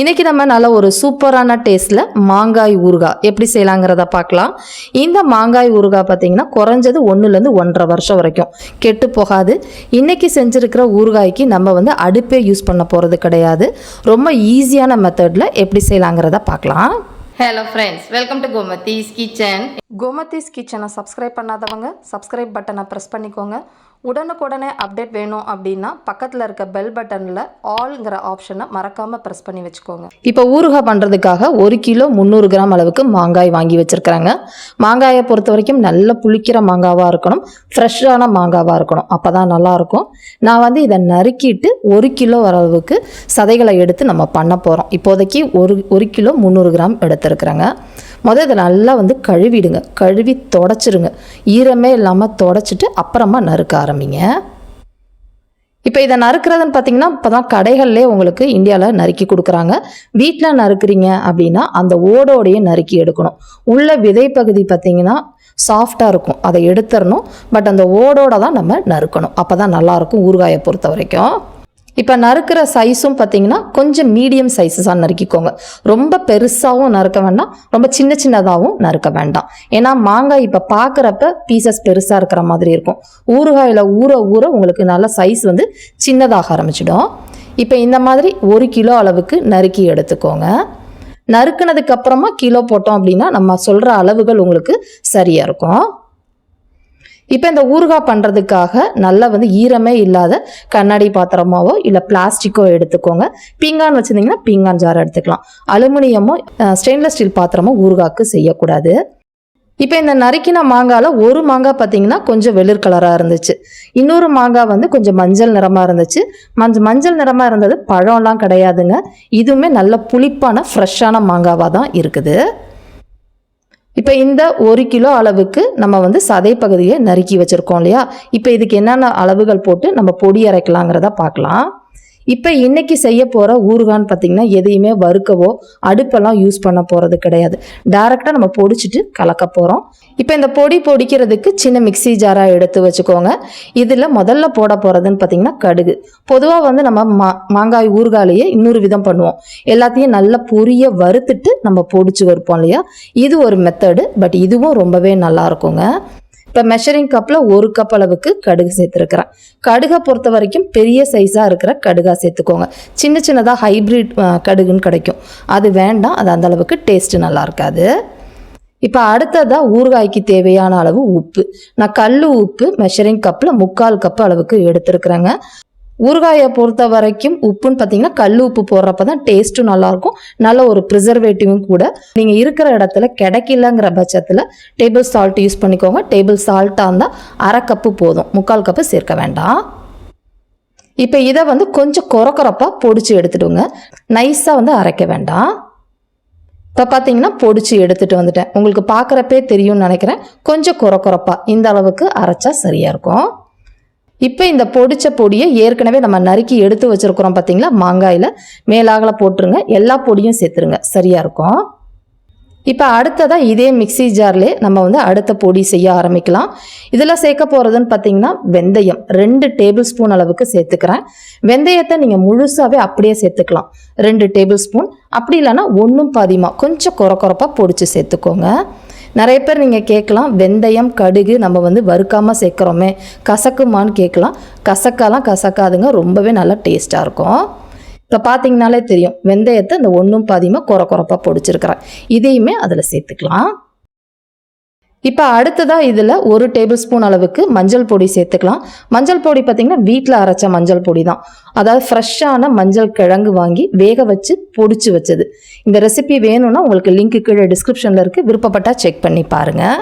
இன்னைக்கு நம்ம நல்ல ஒரு சூப்பரான டேஸ்ட்டில் மாங்காய் ஊறுகாய் எப்படி செய்யலாங்கிறத பார்க்கலாம். இந்த மாங்காய் ஊறுகாய் பார்த்தீங்கன்னா குறைஞ்சது ஒன்றுலேருந்து ஒன்றரை வருஷம் வரைக்கும் கெட்டு போகாது. இன்னைக்கு செஞ்சுருக்கிற ஊறுகாய்க்கு நம்ம வந்து அடுப்பே யூஸ் பண்ண போகிறது கிடையாது. ரொம்ப ஈஸியான மெத்தடில் எப்படி செய்யலாங்கிறத பார்க்கலாம். Hello friends welcome to Gomathi's kitchen Gomathi's கிச்சனை சப்ஸ்கிரைப் பண்ணாதவங்க சப்ஸ்கிரைப் பட்டனை ப்ரெஸ் பண்ணிக்கோங்க. உடனுக்குடனே அப்டேட் வேணும் அப்படின்னா பக்கத்தில் இருக்க பெல் பட்டனில் ஆல்ங்கிற ஆப்ஷனை மறக்காமல் ப்ரெஸ் பண்ணி வச்சுக்கோங்க. இப்போ ஊறுகாய் பண்ணுறதுக்காக ஒரு கிலோ முந்நூறு கிராம் அளவுக்கு மாங்காய் வாங்கி வச்சுருக்கிறாங்க. மாங்காயை பொறுத்த வரைக்கும் நல்ல புளிக்கிற மாங்காவாக இருக்கணும். ஃப்ரெஷ்ஷான மாங்காவாக இருக்கணும். அப்போ தான் நல்லாயிருக்கும். நான் வந்து இதை நறுக்கிட்டு ஒரு கிலோ அளவுக்கு சதைகளை எடுத்து நம்ம பண்ண போகிறோம் இப்போதைக்கு ஒரு ஒரு கிலோ முந்நூறு கிராம் எடுத்துருக்குறேங்க. முதல் இதை நல்லா வந்து கழுவிடுங்க. கழுவி தொடச்சிருங்க. ஈரமே இல்லாமல் தொடச்சிட்டு அப்புறமா நறுக்க ஆரம்பிங்க. இப்போ இதை நறுக்கிறதுன்னு பார்த்தீங்கன்னா இப்போ தான் கடைகள்லேயே உங்களுக்கு இந்தியாவில் நறுக்கி கொடுக்குறாங்க. வீட்டில் நறுக்கிறீங்க அப்படின்னா அந்த ஓடோடையே நறுக்கி எடுக்கணும். உள்ள விதை பகுதி பார்த்தீங்கன்னா சாஃப்டாக இருக்கும். அதை எடுத்துடணும் பட் அந்த ஓடோட தான் நம்ம நறுக்கணும். அப்போ தான் நல்லாயிருக்கும் ஊறுகாயை பொறுத்த வரைக்கும் இப்போ நறுக்கிற சைஸும் பார்த்தீங்கன்னா கொஞ்சம் மீடியம் சைஸஸாக நறுக்கிக்கோங்க. ரொம்ப பெருசாகவும் நறுக்க வேண்டாம். ரொம்ப சின்ன சின்னதாகவும் நறுக்க வேண்டாம். ஏன்னா மாங்காய் இப்போ பார்க்குறப்ப பீசஸ் பெருசாக இருக்கிற மாதிரி இருக்கும். ஊறுகாயில் ஊற ஊற உங்களுக்கு நல்ல சைஸ் வந்து சின்னதாக ஆரம்பிச்சிடும். இப்போ இந்த மாதிரி ஒரு கிலோ அளவுக்கு நறுக்கி எடுத்துக்கோங்க. நறுக்கினதுக்கப்புறமா கிலோ போட்டோம் அப்படின்னா நம்ம சொல்கிற அளவுகள் உங்களுக்கு சரியாக இருக்கும். இப்போ இந்த ஊறுகாய் பண்ணுறதுக்காக நல்லா வந்து ஈரமே இல்லாத கண்ணாடி பாத்திரமாவோ இல்லை பிளாஸ்டிக்கோ எடுத்துக்கோங்க. பீங்கான் வச்சுருந்தீங்கன்னா பீங்கான் ஜார் எடுத்துக்கலாம். அலுமினியமோ ஸ்டெயின்லெஸ் ஸ்டீல் பாத்திரமோ ஊறுகாய்க்கு செய்யக்கூடாது. இப்போ இந்த நறுக்கின மாங்காயில் ஒரு மாங்காய் பார்த்தீங்கன்னா கொஞ்சம் வெளிர் கலராக இருந்துச்சு. இன்னொரு மாங்காய் வந்து கொஞ்சம் மஞ்சள் நிறமாக இருந்துச்சு. மஞ்சள் மஞ்சள் நிறமாக இருந்தது பழம்லாம் கிடையாதுங்க. இதுவுமே நல்ல புளிப்பான ஃப்ரெஷ்ஷான மாங்காவாக தான் இருக்குது. இப்போ இந்த ஒரு கிலோ அளவுக்கு நம்ம வந்து சதை பகுதியை நறுக்கி வச்சுருக்கோம் இல்லையா? இப்போ இதுக்கு என்னென்ன அளவுகள் போட்டு நம்ம பொடி அரைக்கலாங்கிறத பார்க்கலாம். இப்போ இன்னைக்கு செய்ய போகிற ஊறுகான்னு பார்த்தீங்கன்னா எதையுமே வறுக்கவோ அடுப்பெல்லாம் யூஸ் பண்ண போகிறது கிடையாது. டேரெக்டாக நம்ம பொடிச்சிட்டு கலக்க போகிறோம் இப்போ இந்த பொடி பொடிக்கிறதுக்கு சின்ன மிக்ஸி ஜாராக எடுத்து வச்சுக்கோங்க. இதில் முதல்ல போட போகிறதுன்னு பார்த்தீங்கன்னா கடுகு. பொதுவாக வந்து நம்ம மா மாங்காய் ஊறுகாலையே இன்னொரு விதம் பண்ணுவோம். எல்லாத்தையும் நல்லா பொரிய வறுத்துட்டு நம்ம பொடிச்சு வறுப்போம் இல்லையா? இது ஒரு மெத்தடு பட் இதுவும் ரொம்பவே நல்லா இருக்குங்க. இப்போ மெஷரிங் கப்பில் ஒரு கப் அளவுக்கு கடுகு சேர்த்துருக்குறேன். கடுகை பொறுத்த வரைக்கும் பெரிய சைஸாக இருக்கிற கடுகாக சேர்த்துக்கோங்க. சின்ன சின்னதாக ஹைப்ரிட் கடுகுன்னு கிடைக்கும். அது வேண்டாம் அது அந்த அளவுக்கு டேஸ்ட்டு நல்லா இருக்காது. இப்போ அடுத்ததாக ஊறுகாய்க்கு தேவையான அளவு உப்பு. நான் கல் உப்பு மெஷரிங் கப்பில் முக்கால் கப் அளவுக்கு எடுத்துருக்குறேங்க. ஊறுகாயை பொறுத்த வரைக்கும் உப்புன்னு பார்த்தீங்கன்னா கல் உப்பு போடுறப்ப தான் டேஸ்ட்டும் நல்லாயிருக்கும். நல்ல ஒரு ப்ரிசர்வேட்டிவும் கூட. நீங்கள் இருக்கிற இடத்துல கிடைக்கலங்கிற பட்சத்தில் டேபிள் சால்ட் யூஸ் பண்ணிக்கோங்க. டேபிள் சால்ட்டாக இருந்தால் அரை கப்பு போதும். முக்கால் கப்பு சேர்க்க வேண்டாம். இப்போ இதை வந்து கொஞ்சம் குறக்குறப்பாக பொடிச்சு எடுத்துடுங்க. நைஸாக வந்து அரைக்க வேண்டாம். இப்போ பார்த்தீங்கன்னா பொடிச்சு எடுத்துகிட்டு வந்துட்டேன். உங்களுக்கு பார்க்குறப்பே தெரியும்னு நினைக்கிறேன். கொஞ்சம் குறக்குறப்பா இந்த அளவுக்கு அரைச்சா சரியாக இருக்கும். இப்போ இந்த பொடிச்ச பொடியை ஏற்கனவே நம்ம நறுக்கி எடுத்து வச்சுருக்குறோம் பார்த்தீங்களா மாங்காயில். மேலாகல போட்டுருங்க. எல்லா பொடியும் சேர்த்துருங்க. சரியாக இருக்கும். இப்போ அடுத்ததாக இதே மிக்ஸி ஜார்லே நம்ம வந்து அடுத்த பொடி செய்ய ஆரம்பிக்கலாம். இதில் சேர்க்க போகிறதுன்னு பார்த்தீங்கன்னா வெந்தயம். ரெண்டு டேபிள் ஸ்பூன் அளவுக்கு சேர்த்துக்கிறேன். வெந்தயத்தை நீங்கள் முழுசாகவே அப்படியே சேர்த்துக்கலாம். ரெண்டு டேபிள் ஸ்பூன். அப்படி இல்லைன்னா ஒன்றும் பாதிமாக கொஞ்சம் குறை குறப்பாக பொடிச்சு சேர்த்துக்கோங்க. நிறைய பேர் நீங்கள் கேட்கலாம் வெந்தயம் கடுகு நம்ம வந்து வறுக்காமல் சேர்க்குறோமே. கசக்குமான்னு கேட்கலாம். கசக்காலாம் கசக்காதுங்க. ரொம்பவே நல்லா டேஸ்ட்டாக இருக்கும். இப்போ பார்த்தீங்கனாலே தெரியும். வெந்தயத்தை இந்த ஒன்றும் பாதியமாக குறை குறைப்பாக பொடிச்சிருக்கிறேன். இதையுமே அதில் சேர்த்துக்கலாம். இப்போ அடுத்ததாக இதில் ஒரு டேபிள் ஸ்பூன் அளவுக்கு மஞ்சள் பொடி சேர்த்துக்கலாம். மஞ்சள் பொடி பார்த்திங்கன்னா வீட்டில் அரைச்ச மஞ்சள் பொடி தான் அதாவது ஃப்ரெஷ்ஷான மஞ்சள் கிழங்கு வாங்கி வேக வச்சு பொடிச்சு வச்சது. இந்த ரெசிபி வேணும்னா உங்களுக்கு லிங்க்கு கீழே டிஸ்கிரிப்ஷனில் இருக்குது விருப்பப்பட்டால் செக் பண்ணி பாருங்கள்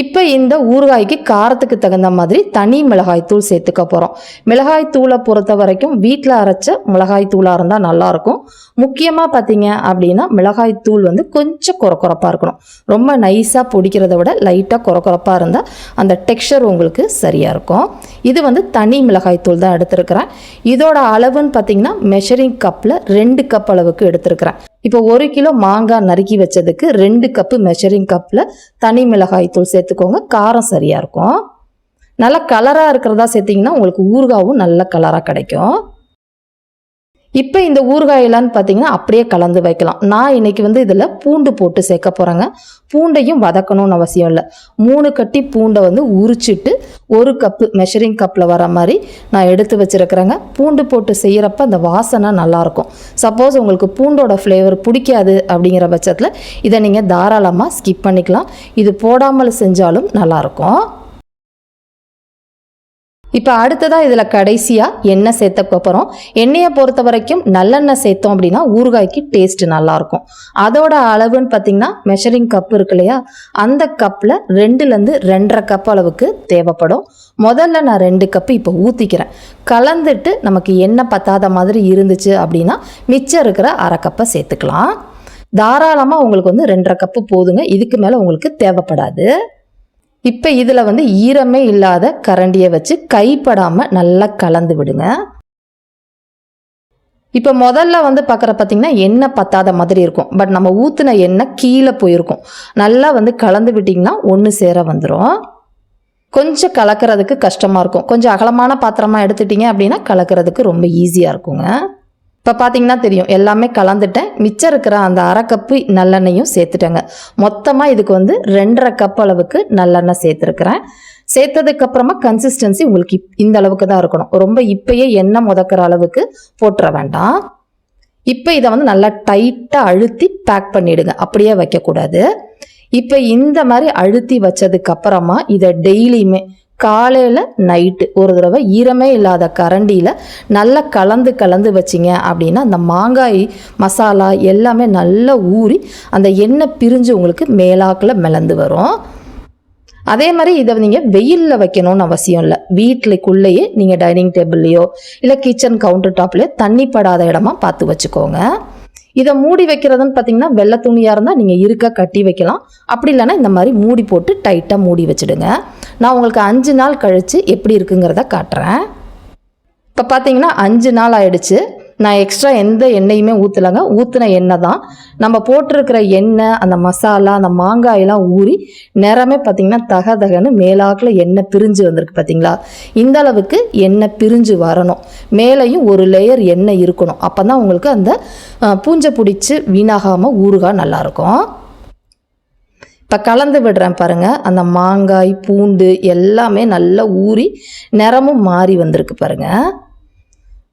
இப்போ இந்த ஊறுகாய்க்கு காரத்துக்கு தகுந்த மாதிரி தனி மிளகாய் தூள் சேர்த்துக்க போகிறோம் மிளகாய் தூளை பொறுத்த வரைக்கும் வீட்டில் அரைச்ச மிளகாய் தூளாக இருந்தால் நல்லாயிருக்கும் முக்கியமாக பார்த்தீங்க அப்படின்னா மிளகாய் தூள் வந்து கொஞ்சம் குறக்குறப்பாக இருக்கணும். ரொம்ப நைஸாக பொடிக்கிறத விட லைட்டாக குறக்குறப்பாக இருந்தால் அந்த டெக்ஸ்சர் உங்களுக்கு சரியாக இருக்கும். இது வந்து தனி மிளகாய் தூள் தான் எடுத்திருக்கிறேன். இதோட அளவுன்னு பார்த்தீங்கன்னா மெஷரிங் கப்பில் ரெண்டு கப் அளவுக்கு எடுத்திருக்கிறேன். இப்போ ஒரு கிலோ மாங்காய் நறுக்கி வச்சதுக்கு ரெண்டு கப்பு மெஷரிங் கப்பில் தனி மிளகாய் தூள் சேர்த்துக்கோங்க. காரம் சரியாக இருக்கும். நல்லா கலராக இருக்கிறதா சேர்த்திங்கன்னா உங்களுக்கு ஊறுகாவும் நல்ல கலராக கிடைக்கும். இப்போ இந்த ஊறுகாயெல்லாம் பார்த்தீங்கன்னா அப்படியே கலந்து வைக்கலாம். நான் இன்னைக்கு வந்து இதில் பூண்டு போட்டு சேர்க்க போகிறேங்க பூண்டையும் வதக்கணும்னு அவசியம் இல்லை. மூணு கட்டி பூண்டை வந்து உரிச்சிட்டு ஒரு கப்பு மெஷரிங் கப்பில் வர மாதிரி நான் எடுத்து வச்சுருக்கிறேங்க. பூண்டு போட்டு செய்கிறப்ப அந்த வாசனை நல்லாயிருக்கும். சப்போஸ் உங்களுக்கு பூண்டோட ஃப்ளேவர் பிடிக்காது அப்படிங்கிற பட்சத்தில் இதை நீங்கள் தாராளமாக ஸ்கிப் பண்ணிக்கலாம். இது போடாமல் செஞ்சாலும் நல்லாயிருக்கும். இப்போ அடுத்ததாக இதில் கடைசியாக எண்ணெய் சேர்த்த அப்புறம் எண்ணெயை பொறுத்த வரைக்கும் நல்லெண்ணெய் சேர்த்தோம் அப்படின்னா ஊறுகாய்க்கு டேஸ்ட் நல்லாயிருக்கும். அதோட அளவுன்னு பார்த்தீங்கன்னா மெஷரிங் கப் இருக்கு இல்லையா? அந்த கப்பில் ரெண்டுலேருந்து ரெண்டரை கப் அளவுக்கு தேவைப்படும். முதல்ல நான் ரெண்டு கப்பு இப்போ ஊற்றிக்கிறேன் கலந்துட்டு நமக்கு எண்ணெய் பத்தாத மாதிரி இருந்துச்சு அப்படின்னா மிச்சம் இருக்கிற அரை கப்பை சேர்த்துக்கலாம். தாராளமாக உங்களுக்கு வந்து ரெண்டரை கப்பு போதுங்க. இதுக்கு மேலே உங்களுக்கு தேவைப்படாது. இப்போ இதில் வந்து ஈரமே இல்லாத கரண்டியை வச்சு கைப்படாமல் நல்லா கலந்து விடுங்க. இப்போ முதல்ல வந்து பார்க்குற பார்த்தீங்கன்னா எண்ணெய் பத்தாத மாதிரி இருக்கும். பட் நம்ம ஊற்றின எண்ணெய் கீழே போயிருக்கும். நல்லா வந்து கலந்து விட்டிங்கன்னா ஒன்று சேர வந்துடும் கொஞ்சம் கலக்கிறதுக்கு கஷ்டமாக இருக்கும். கொஞ்சம் அகலமான பாத்திரமாக எடுத்துட்டீங்க அப்படின்னா கலக்கிறதுக்கு ரொம்ப ஈஸியாக இருக்குங்க. இப்போ பார்த்தீங்கன்னா தெரியும். எல்லாமே கலந்துட்டேன். மிச்சம் இருக்கிற அந்த அரை கப்பு நல்லெண்ணெயும் சேர்த்துட்டேங்க. மொத்தமாக இதுக்கு வந்து ரெண்டரை கப் அளவுக்கு நல்லெண்ணெய் சேர்த்துருக்கிறேன். சேர்த்ததுக்கப்புறமா கன்சிஸ்டன்சி உங்களுக்கு இந்த அளவுக்கு தான் இருக்கணும். ரொம்ப இப்பயே எண்ணெய் முதக்கிற அளவுக்கு போட்டுற வேண்டாம். இப்போ இதை வந்து நல்லா டைட்டாக அழுத்தி பேக் பண்ணிவிடுங்க அப்படியே வைக்கக்கூடாது. இப்போ இந்த மாதிரி அழுத்தி வச்சதுக்கு அப்புறமா இதை டெய்லியுமே காலையில் நைட்டு ஒரு தடவை ஈரமே இல்லாத கரண்டியில் நல்லா கலந்து கலந்து வச்சிங்க அப்படின்னா அந்த மாங்காய் மசாலா எல்லாமே நல்லா ஊறி அந்த எண்ணெய் பிரிஞ்சு உங்களுக்கு மேலாக்கில் மிளந்து வரும். அதே மாதிரி இதை நீங்கள் வெயிலில் வைக்கணும்னு அவசியம் இல்லை. வீட்டுக்குள்ளேயே நீங்கள் டைனிங் டேபிள்லையோ இல்லை கிச்சன் கவுண்டர் டாப்லேயோ தண்ணி படாத இடமா பார்த்து வச்சுக்கோங்க. இதை மூடி வைக்கிறதுன்னு பார்த்தீங்கன்னா வெள்ளை துணியாக இருந்தால் நீங்கள் இருக்க கட்டி வைக்கலாம். அப்படி இல்லைன்னா இந்த மாதிரி மூடி போட்டு டைட்டாக மூடி வச்சுடுங்க. நான் உங்களுக்கு அஞ்சு நாள் கழித்து எப்படி இருக்குங்கிறத காட்டுறேன். இப்போ பார்த்தீங்கன்னா அஞ்சு நாள் ஆயிடுச்சு. நான் எக்ஸ்ட்ரா எந்த எண்ணெயுமே ஊற்றலைங்க ஊற்றின எண்ணெய் தான் நம்ம போட்டிருக்கிற எண்ணெய் அந்த மசாலா அந்த மாங்காயெல்லாம் ஊறி நிறமே பார்த்திங்கன்னா தக தகன்னு மேலாக்கில் எண்ணெய் பிரிஞ்சு வந்திருக்கு பார்த்தீங்களா இந்த அளவுக்கு எண்ணெய் பிரிஞ்சு வரணும். மேலேயும் ஒரு லேயர் எண்ணெய் இருக்கணும். அப்போ தான் உங்களுக்கு அந்த பூஞ்சை பிடிச்சி வீணாகாமல் ஊறுகாய் நல்லாயிருக்கும். இப்போ கலந்து விடுறேன் பாருங்கள் அந்த மாங்காய் பூண்டு எல்லாமே நல்லா ஊறி நிறமும் மாறி வந்திருக்கு பாருங்கள்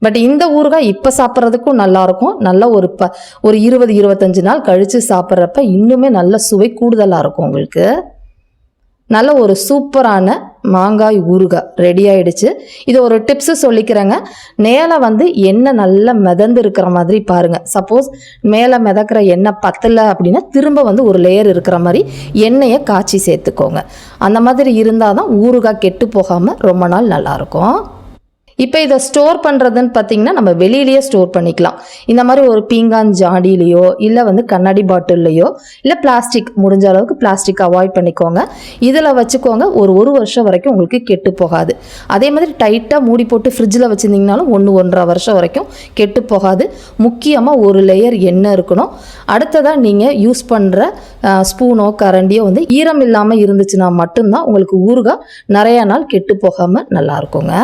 பட் இந்த ஊறுகாய் இப்போ சாப்பிட்றதுக்கும் நல்லாயிருக்கும் நல்ல ஒரு ப ஒரு இருபது இருபத்தஞ்சு நாள் கழித்து சாப்பிட்றப்ப இன்னுமே நல்ல சுவை கூடுதலாக இருக்கும் உங்களுக்கு. நல்ல ஒரு சூப்பரான மாங்காய் ஊறுகாய் ரெடி ஆயிடுச்சு. இது ஒரு டிப்ஸு சொல்லிக்கிறேங்க. மேலே வந்து எண்ணெய் நல்லா மிதந்து இருக்கிற மாதிரி பாருங்கள் சப்போஸ் மேலே மிதக்கிற எண்ணெய் பத்தலை அப்படின்னா திரும்ப வந்து ஒரு லேயர் இருக்கிற மாதிரி எண்ணெயை காய்ச்சி சேர்த்துக்கோங்க. அந்த மாதிரி இருந்தால் தான் ஊறுகாய் கெட்டு போகாமல் ரொம்ப நாள் நல்லாயிருக்கும் இப்போ இதை ஸ்டோர் பண்ணுறதுன்னு பார்த்தீங்கன்னா நம்ம வெளியிலேயே ஸ்டோர் பண்ணிக்கலாம். இந்த மாதிரி ஒரு பீங்கான் ஜாடியிலையோ இல்லை வந்து கண்ணாடி பாட்டில்லையோ இல்லை பிளாஸ்டிக் முடிஞ்ச அளவுக்கு பிளாஸ்டிக் அவாய்ட் பண்ணிக்கோங்க. இதில் வச்சுக்கோங்க ஒரு ஒரு வருஷம் வரைக்கும் உங்களுக்கு கெட்டு போகாது. அதே மாதிரி டைட்டாக மூடி போட்டு ஃப்ரிட்ஜில் வச்சுருந்தீங்கனாலும் ஒன்று ஒன்றரை வருஷம் வரைக்கும் கெட்டு போகாது. முக்கியமாக ஒரு லேயர் எண்ணெய் இருக்கணும். அடுத்ததாக நீங்கள் யூஸ் பண்ணுற ஸ்பூனோ கரண்டியோ வந்து ஈரம் இல்லாமல் இருந்துச்சுன்னா மட்டும்தான் உங்களுக்கு ஊறுகாய் நிறையா நாள் கெட்டு போகாமல் நல்லா இருக்குங்க.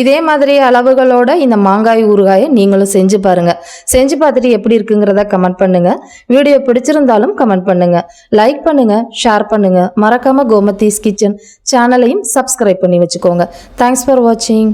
இதே மாதிரி அளவுகளோட இந்த மாங்காய் ஊறுகாயை நீங்களும் செஞ்சு பாருங்கள் செஞ்சு பார்த்துட்டு எப்படி இருக்குங்கிறத கமெண்ட் பண்ணுங்கள் வீடியோ பிடிச்சிருந்தாலும் கமெண்ட் பண்ணுங்கள் லைக் பண்ணுங்கள் ஷேர் பண்ணுங்கள் மறக்காமல் கோமதீஸ் கிச்சன் சேனலையும் சப்ஸ்கிரைப் பண்ணி வச்சுக்கோங்க. தேங்க்ஸ் ஃபார் வாட்சிங்